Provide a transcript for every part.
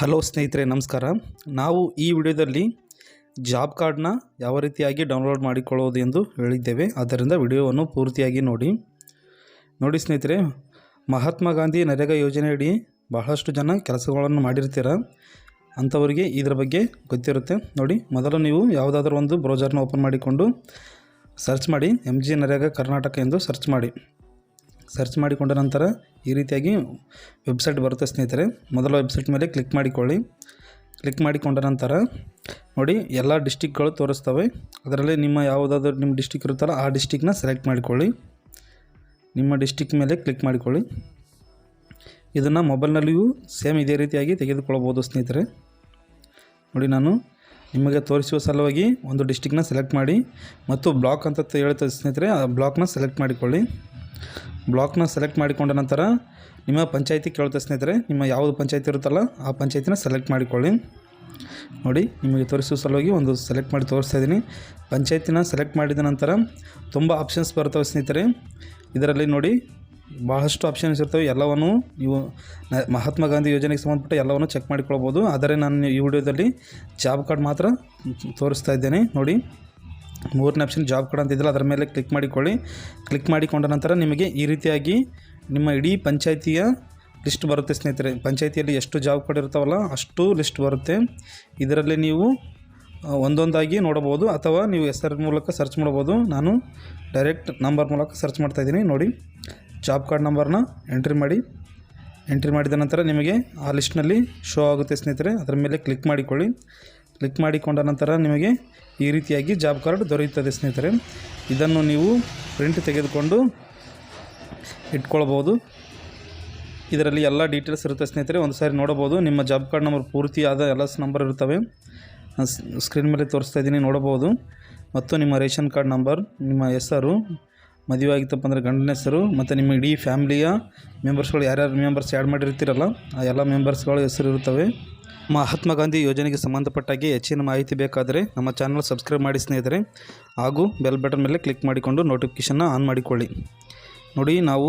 Hello ಸ್ನೇಹಿತರೆ, ನಮಸ್ಕಾರ. ನಾವು ಈ ವಿಡಿಯೋದಲ್ಲಿ ಜಾಬ್ ಕಾರ್ಡ್ನ ಯಾವ ರೀತಿಯಾಗಿ ಡೌನ್ಲೋಡ್ ಮಾಡಿಕೊಳ್ಳೋದು ಎಂದು ಹೇಳಿದ್ದೇವೆ. ಆದ್ದರಿಂದ ವಿಡಿಯೋವನ್ನು ಪೂರ್ತಿಯಾಗಿ ನೋಡಿ. ನೋಡಿ ಸ್ನೇಹಿತರೆ, ಮಹಾತ್ಮ ಗಾಂಧಿ ನರೇಗಾ ಯೋಜನೆಯಡಿ ಬಹಳಷ್ಟು ಜನ ಕೆಲಸಗಳನ್ನು ಮಾಡಿರ್ತೀರ? ಅಂಥವರಿಗೆ ಇದರ ಬಗ್ಗೆ ಗೊತ್ತಿರುತ್ತೆ. ನೋಡಿ, ಮೊದಲು ನೀವು ಯಾವುದಾದ್ರೂ ಒಂದು ಬ್ರೌಸರ್ನ ಓಪನ್ ಮಾಡಿಕೊಂಡು ಸರ್ಚ್ ಮಾಡಿ ಎಂ ಜಿ ನರೇಗಾ ಕರ್ನಾಟಕ ಎಂದು ಸರ್ಚ್ ಮಾಡಿ. ಸರ್ಚ್ ಮಾಡಿಕೊಂಡ ನಂತರ ಈ ರೀತಿಯಾಗಿ ವೆಬ್ಸೈಟ್ ಬರುತ್ತೆ ಸ್ನೇಹಿತರೆ. ಮೊದಲ ವೆಬ್ಸೈಟ್ ಮೇಲೆ ಕ್ಲಿಕ್ ಮಾಡಿಕೊಳ್ಳಿ. ಕ್ಲಿಕ್ ಮಾಡಿಕೊಂಡ ನಂತರ ನೋಡಿ ಎಲ್ಲ ಡಿಸ್ಟಿಕ್ಗಳು ತೋರಿಸ್ತವೆ. ಅದರಲ್ಲಿ ನಿಮ್ಮ ಯಾವುದಾದ್ರೂ ನಿಮ್ಮ ಡಿಸ್ಟಿಕ್ ಇರುತ್ತಲ್ಲ ಆ ಡಿಸ್ಟಿಕ್ನ ಸೆಲೆಕ್ಟ್ ಮಾಡಿಕೊಳ್ಳಿ. ನಿಮ್ಮ ಡಿಸ್ಟಿಕ್ ಮೇಲೆ ಕ್ಲಿಕ್ ಮಾಡಿಕೊಳ್ಳಿ. ಇದನ್ನು ಮೊಬೈಲ್ನಲ್ಲಿಯೂ ಸೇಮ್ ಇದೇ ರೀತಿಯಾಗಿ ತೆಗೆದುಕೊಳ್ಳಬೋದು ಸ್ನೇಹಿತರೆ. ನೋಡಿ ನಾನು ನಿಮಗೆ ತೋರಿಸುವ ಸಲುವಾಗಿ ಒಂದು ಡಿಸ್ಟಿಕ್ನ ಸೆಲೆಕ್ಟ್ ಮಾಡಿ ಮತ್ತು ಬ್ಲಾಕ್ ಅಂತ ಹೇಳ್ತದೆ ಸ್ನೇಹಿತರೆ, ಆ ಬ್ಲಾಕ್ನ ಸೆಲೆಕ್ಟ್ ಮಾಡಿಕೊಳ್ಳಿ. ಬ್ಲಾಕ್ನ ಸೆಲೆಕ್ಟ್ ಮಾಡಿಕೊಂಡ ನಂತರ ನಿಮ್ಮ ಪಂಚಾಯಿತಿ ಕೇಳುತ್ತೆ ಸ್ನೇಹಿತರೆ, ನಿಮ್ಮ ಯಾವುದು ಪಂಚಾಯತಿ ಇರುತ್ತಲ್ಲ ಆ ಪಂಚಾಯತಿನ ಸೆಲೆಕ್ಟ್ ಮಾಡಿಕೊಳ್ಳಿ. ನೋಡಿ, ನಿಮಗೆ ತೋರಿಸುವ ಸಲುವಾಗಿ ಒಂದು ಸೆಲೆಕ್ಟ್ ಮಾಡಿ ತೋರಿಸ್ತಾ ಇದ್ದೀನಿ. ಪಂಚಾಯತಿನ ಸೆಲೆಕ್ಟ್ ಮಾಡಿದ ನಂತರ ತುಂಬ ಆಪ್ಷನ್ಸ್ ಬರ್ತವೆ ಸ್ನೇಹಿತರೆ. ಇದರಲ್ಲಿ ನೋಡಿ ಭಾಳಷ್ಟು ಆಪ್ಷನ್ಸ್ ಇರ್ತವೆ. ಎಲ್ಲವನ್ನು ನೀವು ಮಹಾತ್ಮ ಗಾಂಧಿ ಯೋಜನೆಗೆ ಸಂಬಂಧಪಟ್ಟ ಎಲ್ಲವನ್ನು ಚೆಕ್ ಮಾಡಿಕೊಳ್ಬೋದು. ಆದರೆ ನಾನು ಈ ವಿಡಿಯೋದಲ್ಲಿ ಜಾಬ್ ಕಾರ್ಡ್ ಮಾತ್ರ ತೋರಿಸ್ತಾ ಇದ್ದೇನೆ. ನೋಡಿ ಮೂರನೇ ಆಪ್ಷನ್ ಜಾಬ್ ಕಾರ್ಡ್ ಅಂತ ಇದೆಯಲ್ಲ, ಅದರ ಮೇಲೆ ಕ್ಲಿಕ್ ಮಾಡಿಕೊಳ್ಳಿ. ಕ್ಲಿಕ್ ಮಾಡಿಕೊಂಡ ನಂತರ ನಿಮಗೆ ಈ ರೀತಿಯಾಗಿ ನಿಮ್ಮ ಇಡೀ ಪಂಚಾಯಿತಿಯ ಲಿಸ್ಟ್ ಬರುತ್ತೆ ಸ್ನೇಹಿತರೆ. ಪಂಚಾಯಿತಿಯಲ್ಲಿ ಎಷ್ಟು ಜಾಬ್ ಕಾರ್ಡ್ ಇರ್ತಾವಲ್ಲ, ಅಷ್ಟು ಲಿಸ್ಟ್ ಬರುತ್ತೆ. ಇದರಲ್ಲಿ ನೀವು ಒಂದೊಂದಾಗಿ ನೋಡಬಹುದು ಅಥವಾ ನೀವು ಹೆಸರು ಮೂಲಕ ಸರ್ಚ್ ಮಾಡ್ಬೋದು ನಾನು ಡೈರೆಕ್ಟ್ ನಂಬರ್ ಮೂಲಕ ಸರ್ಚ್ ಮಾಡ್ತಾ ಇದ್ದೀನಿ. ನೋಡಿ ಜಾಬ್ ಕಾರ್ಡ್ ನಂಬರ್ನ ಎಂಟ್ರಿ ಮಾಡಿ. ಎಂಟ್ರಿ ಮಾಡಿದ ನಂತರ ನಿಮಗೆ ಆ ಲಿಸ್ಟ್ನಲ್ಲಿ ಶೋ ಆಗುತ್ತೆ ಸ್ನೇಹಿತರೆ. ಅದರ ಮೇಲೆ ಕ್ಲಿಕ್ ಮಾಡಿಕೊಳ್ಳಿ. ಕ್ಲಿಕ್ ಮಾಡಿಕೊಂಡ ನಂತರ ನಿಮಗೆ ಈ ರೀತಿಯಾಗಿ ಜಾಬ್ ಕಾರ್ಡ್ ದೊರೆಯುತ್ತದೆ, ಸ್ನೇಹಿತರೆ. ಇದನ್ನು ನೀವು ಪ್ರಿಂಟ್ ತೆಗೆದುಕೊಂಡು ಇಟ್ಕೊಳ್ಬೋದು. ಇದರಲ್ಲಿ ಎಲ್ಲ ಡೀಟೇಲ್ಸ್ ಇರುತ್ತೆ, ಸ್ನೇಹಿತರೆ. ಒಂದು ಸಾರಿ ನೋಡಬಹುದು. ನಿಮ್ಮ ಜಾಬ್ ಕಾರ್ಡ್ ನಂಬರ್ ಪೂರ್ತಿ ಆದ ಎಲ್ಲ ನಂಬರ್ ಇರ್ತವೆ ಸ್ಕ್ರೀನ್ ಮೇಲೆ ತೋರಿಸ್ತಾ ಇದ್ದೀನಿ, ನೋಡಬಹುದು. ಮತ್ತು ನಿಮ್ಮ ರೇಷನ್ ಕಾರ್ಡ್ ನಂಬರ್ ನಿಮ್ಮ ಹೆಸರು, ಮದುವೆ ಆಗಿತ್ತಪ್ಪ ಅಂದರೆ ಗಂಡನ ಹೆಸರು, ಮತ್ತು ನಿಮ್ಮ ಇಡೀ ಫ್ಯಾಮಿಲಿಯ ಮೆಂಬರ್ಸ್ಗಳು ಯಾರ್ಯಾರು ಮೆಂಬರ್ಸ್ ಆ್ಯಡ್ ಮಾಡಿರ್ತೀರಲ್ಲ, ಆ ಎಲ್ಲ ಮೆಂಬರ್ಸ್ಗಳ ಹೆಸರು ಇರುತ್ತವೆ. ಮಹಾತ್ಮ ಗಾಂಧಿ ಯೋಜನೆಗೆ ಸಂಬಂಧಪಟ್ಟಾಗೆ ಹೆಚ್ಚಿನ ಮಾಹಿತಿ ಬೇಕಾದರೆ ನಮ್ಮ ಚಾನಲ್ ಸಬ್ಸ್ಕ್ರೈಬ್ ಮಾಡಿ ಸ್ನೇಹಿತರೆ. ಹಾಗೂ ಬೆಲ್ ಬಟನ್ ಮೇಲೆ ಕ್ಲಿಕ್ ಮಾಡಿಕೊಂಡು ನೋಟಿಫಿಕೇಷನ್ನ ಆನ್ ಮಾಡಿಕೊಳ್ಳಿ. ನೋಡಿ, ನಾವು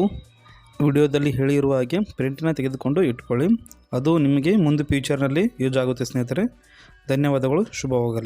ವಿಡಿಯೋದಲ್ಲಿ ಹೇಳಿರುವ ಹಾಗೆ ಪ್ರಿಂಟನ್ನ ತೆಗೆದುಕೊಂಡು ಇಟ್ಕೊಳ್ಳಿ. ಅದು ನಿಮಗೆ ಮುಂದೆ ಫ್ಯೂಚರ್ನಲ್ಲಿ ಯೂಸ್ ಆಗುತ್ತೆ ಸ್ನೇಹಿತರೆ. ಧನ್ಯವಾದಗಳು, ಶುಭವಾಗಲಿ.